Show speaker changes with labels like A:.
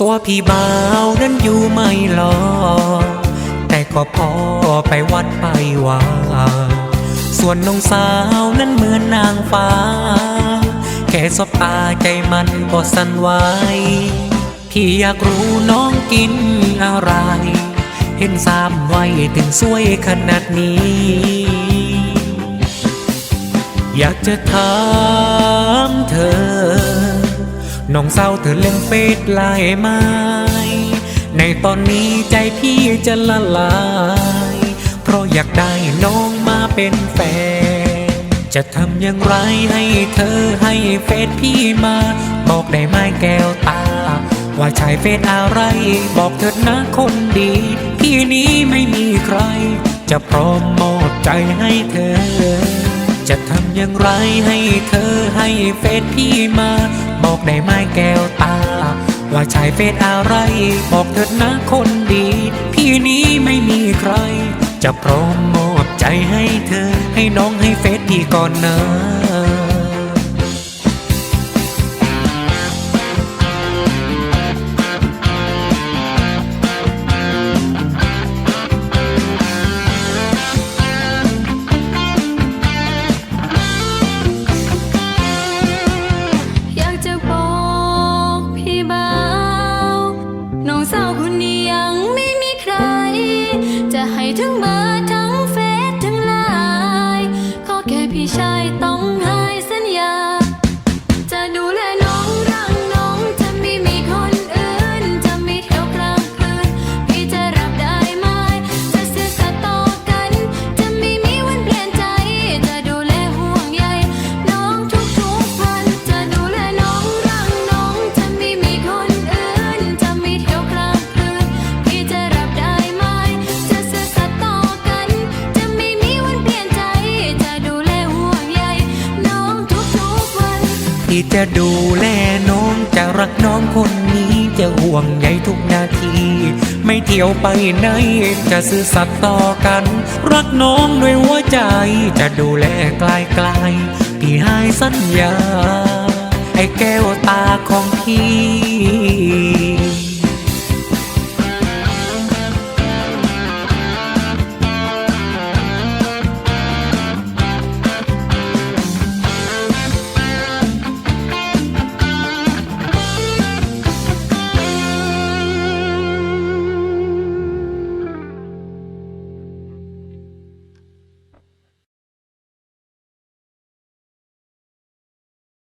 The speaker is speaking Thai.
A: ตัวพี่บ่าวนั้นอยู่ไม่หลอแต่ก็พอไปวัดไปว่า ส่วนน้องสาวนั้นเหมือนนางฟ้า แค่สบตาใจมันก็สั่นไหวพี่อยากรู้น้องกินอะไร เห็นสามวัยถึงสวยขนาดนี้ อยากจะถามเธอ น้องเศร้าเธอเล่นเฟซไลน์ไหมในตอนนี้ใจพี่จะละลาย เพราะอยากได้น้องมาเป็นแฟน จะทำอย่างไรให้เธอให้เฟซพี่มา บอกได้ไหมแก้วตา ว่าชายเฟซอะไร บอกเถิดนะคนดีพี่นี้ไม่มีใคร จะพร้อมมอบใจให้เธอ จะทำ อย่างไรให้เธอให้เฟซพี่มา บอกได้ไหมแก้วตา ว่าชายเฟซอะไร บอกเถิดนะคนดี พี่นี้ไม่มีใคร จะพร้อมมอบใจให้เธอให้น้องให้เฟซพี่ก่อนนะ
B: จะให้ทั้งเบอร์ทั้งเฟ
A: จะดูแลน้องจะรักน้องคนนี้จะห่วงใยทุกนาที ไม่เที่ยวไปไหนจะซื่อสัตย์ต่อกัน รักน้องด้วยหัวใจ จะดูแลไกลไกลๆพี่ให้สัญญา ไอ้แก้วตาของพี่